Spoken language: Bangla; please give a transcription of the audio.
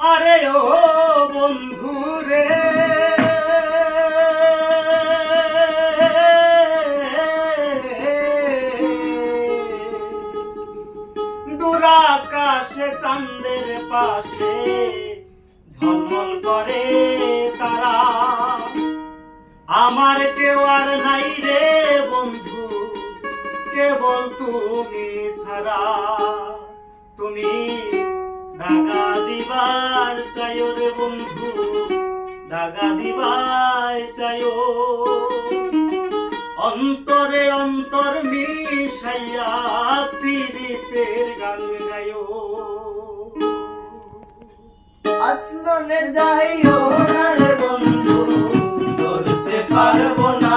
আরে ও বন্ধু রে। দুরাকাশে চাঁদের পাশে ঝলমল করে তারা। আমার কেউ আর নাই রে বন্ধু, কেবল তুমি ছাড়া। তুমি চাইও বন্ধু, দাগা দিবার চাইও অন্তরে অন্তর মিশাইয়া পীড়িতের গান গায়ো। আসমানে যাইও না রে বন্ধু, ধরতে পারব না।